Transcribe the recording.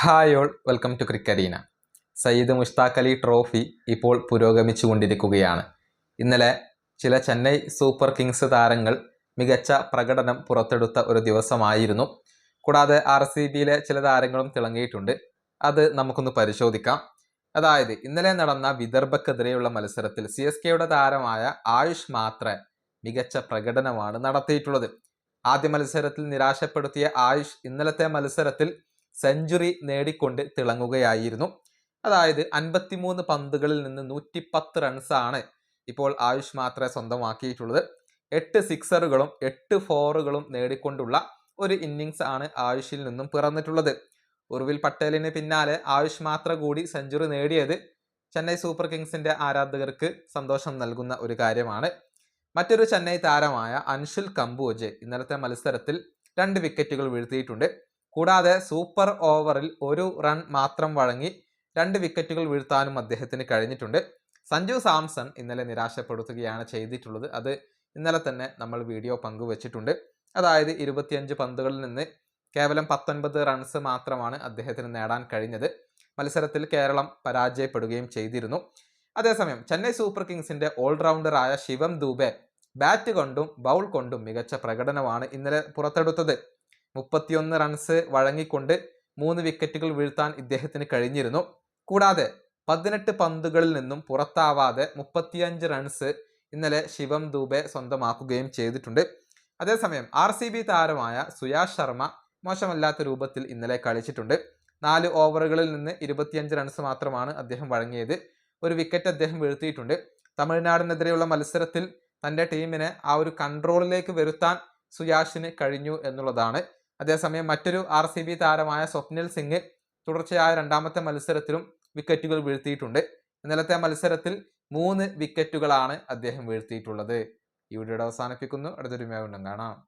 Hi all welcome to ക്രിക്കറ്റീന Syed Mushtaq Ali trophy ഇപ്പോൾ പുരോഗമിച്ചു കൊണ്ടിരിക്കുകയാണ് ഇന്നലെ ചില ചെന്നൈ സൂപ്പർ കിങ്സ് താരങ്ങൾ മികച്ച പ്രകടനം പുറത്തെടുത്ത ഒരു ദിവസമായിരുന്നു. കൂടാതെ ആർ സി ബിയിലെ ചില താരങ്ങളും തിളങ്ങിയിട്ടുണ്ട്. അത് നമുക്കൊന്ന് പരിശോധിക്കാം. അതായത് ഇന്നലെ നടന്ന വിദർഭക്കെതിരെയുള്ള മത്സരത്തിൽ സി എസ് കെയുടെ താരമായ ആയുഷ് മാത്ര മികച്ച പ്രകടനമാണ് നടത്തിയിട്ടുള്ളത്. ആദ്യ മത്സരത്തിൽ നിരാശപ്പെടുത്തിയ ആയുഷ് ഇന്നലത്തെ മത്സരത്തിൽ സെഞ്ചുറി നേടിക്കൊണ്ട് തിളങ്ങുകയായിരുന്നു. അതായത് അൻപത്തിമൂന്ന് പന്തുകളിൽ നിന്ന് നൂറ്റിപ്പത്ത് റൺസാണ് ഇപ്പോൾ ആയുഷ് മാത്ര സ്വന്തമാക്കിയിട്ടുള്ളത്. എട്ട് സിക്സറുകളും എട്ട് ഫോറുകളും നേടിക്കൊണ്ടുള്ള ഒരു ഇന്നിങ്സ് ആണ് ആയുഷിൽ നിന്നും പിറന്നിട്ടുള്ളത്. ഉർവിൽ പട്ടേലിന് പിന്നാലെ ആയുഷ് മാത്ര കൂടി സെഞ്ചുറി നേടിയത് ചെന്നൈ സൂപ്പർ കിങ്സിന്റെ ആരാധകർക്ക് സന്തോഷം നൽകുന്ന ഒരു കാര്യമാണ്. മറ്റൊരു ചെന്നൈ താരമായ അൻഷുൽ കംബോജ് ഇന്നലത്തെ മത്സരത്തിൽ രണ്ട് വിക്കറ്റുകൾ വീഴ്ത്തിയിട്ടുണ്ട്. കൂടാതെ സൂപ്പർ ഓവറിൽ ഒരു റൺ മാത്രം വഴങ്ങി രണ്ട് വിക്കറ്റുകൾ വീഴ്ത്താനും അദ്ദേഹത്തിന് കഴിഞ്ഞിട്ടുണ്ട്. സഞ്ജു സാംസൺ ഇന്നലെ നിരാശപ്പെടുത്തുകയാണ് ചെയ്തിട്ടുള്ളത്. അത് ഇന്നലെ തന്നെ നമ്മൾ വീഡിയോ പങ്കുവച്ചിട്ടുണ്ട്. അതായത് ഇരുപത്തിയഞ്ച് പന്തുകളിൽ നിന്ന് കേവലം പത്തൊൻപത് റൺസ് മാത്രമാണ് അദ്ദേഹത്തിന് നേടാൻ കഴിഞ്ഞത്. മത്സരത്തിൽ കേരളം പരാജയപ്പെടുകയും ചെയ്തിരുന്നു. അതേസമയം ചെന്നൈ സൂപ്പർ കിങ്സിന്റെ ഓൾറൗണ്ടറായ ശിവം ദൂബെ ബാറ്റ് കൊണ്ടും ബൗൾ കൊണ്ടും മികച്ച പ്രകടനമാണ് ഇന്നലെ പുറത്തെടുത്തത്. മുപ്പത്തിയൊന്ന് റൺസ് വഴങ്ങിക്കൊണ്ട് മൂന്ന് വിക്കറ്റുകൾ വീഴ്ത്താൻ ഇദ്ദേഹത്തിന് കഴിഞ്ഞിരുന്നു. കൂടാതെ പതിനെട്ട് പന്തുകളിൽ നിന്നും പുറത്താവാതെ മുപ്പത്തിയഞ്ച് റൺസ് ഇന്നലെ ശിവം ദൂബെ സ്വന്തമാക്കുകയും ചെയ്തിട്ടുണ്ട്. അതേസമയം ആർ സി ബി താരമായ സുയാഷ് ശർമ്മ മോശമല്ലാത്ത രൂപത്തിൽ ഇന്നലെ കളിച്ചിട്ടുണ്ട്. നാല് ഓവറുകളിൽ നിന്ന് ഇരുപത്തിയഞ്ച് റൺസ് മാത്രമാണ് അദ്ദേഹം വഴങ്ങിയത്. ഒരു വിക്കറ്റ് അദ്ദേഹം വീഴ്ത്തിയിട്ടുണ്ട്. തമിഴ്നാടിനെതിരെയുള്ള മത്സരത്തിൽ തന്റെ ടീമിനെ ആ ഒരു കൺട്രോളിലേക്ക് വരുത്താൻ സുയാഷിന് കഴിഞ്ഞു എന്നുള്ളതാണ് അതേസമയം മറ്റൊരു ആർ സി ബി താരമായ സ്വപ്നിൽ സിംഗ് തുടർച്ചയായ രണ്ടാമത്തെ മത്സരത്തിലും വിക്കറ്റുകൾ വീഴ്ത്തിയിട്ടുണ്ട്. ഇന്നലത്തെ മത്സരത്തിൽ മൂന്ന് വിക്കറ്റുകളാണ് അദ്ദേഹം വീഴ്ത്തിയിട്ടുള്ളത്. ഈ വീഡിയോയുടെ അവസാനിപ്പിക്കുന്നു. അടുത്തൊരു മേഖല കാണാം.